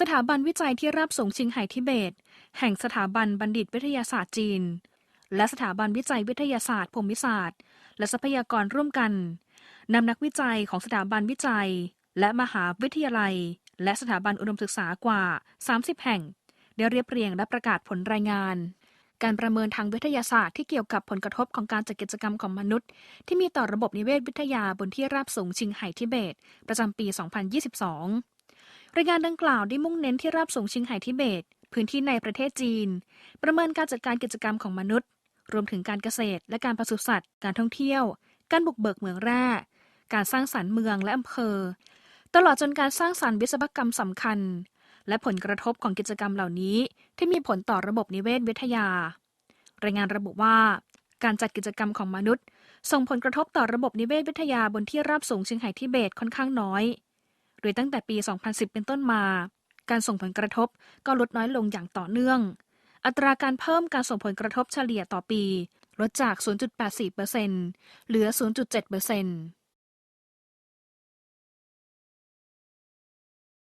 สถาบันวิจัยที่ราบสูงชิงไห่ทิเบต แห่งสถาบันบัณฑิตวิทยาศาสตร์จีน และสถาบันวิจัยวิทยาศาสตร์ภูมิศาสตร์ และทรัพยากรร่วมกันนำนักวิจัยของสถาบันวิจัย และมหาวิทยาลัย และสถาบันอุดมศึกษากว่า 30 แห่ง ได้เรียบเรียงและประกาศผลรายงาน การประเมินทางวิทยาศาสตร์ที่เกี่ยวกับผลกระทบของการจัดกิจกรรมของมนุษย์ ที่มีต่อระบบนิเวศวิทยาบนที่ราบสูงชิงไห่ทิเบต ประจำปี 2022 รายงานดังกล่าวได้มุ่งเน้นที่ราบสูงชิงไห่ทิเบต พื้นที่ในประเทศจีน ประเมินการจัดการกิจกรรมของมนุษย์ รวมถึงการเกษตรและการปศุสัตว์ การท่องเที่ยว การบุกเบิกเมืองแร่การสร้างสรรค์เมืองและอำเภอ ตลอดจนการสร้างสรรค์วิศวกรรมสำคัญ และผลกระทบของกิจกรรมเหล่านี้ ที่มีผลต่อระบบนิเวศวิทยา รายงานระบุว่า การจัดกิจกรรมของมนุษย์ ส่งผลกระทบต่อระบบนิเวศวิทยาบนที่ราบสูงเชียงไห่ทิเบตค่อนข้างน้อย รือตั้งแต่ปี 2010 เป็นต้นมา การส่งผลกระทบก็ลดน้อยลงอย่างต่อเนื่อง อัตราการเพิ่มการส่งผลกระทบเฉลี่ยต่อปี ลดจาก 0.84%เหลือ 0.7%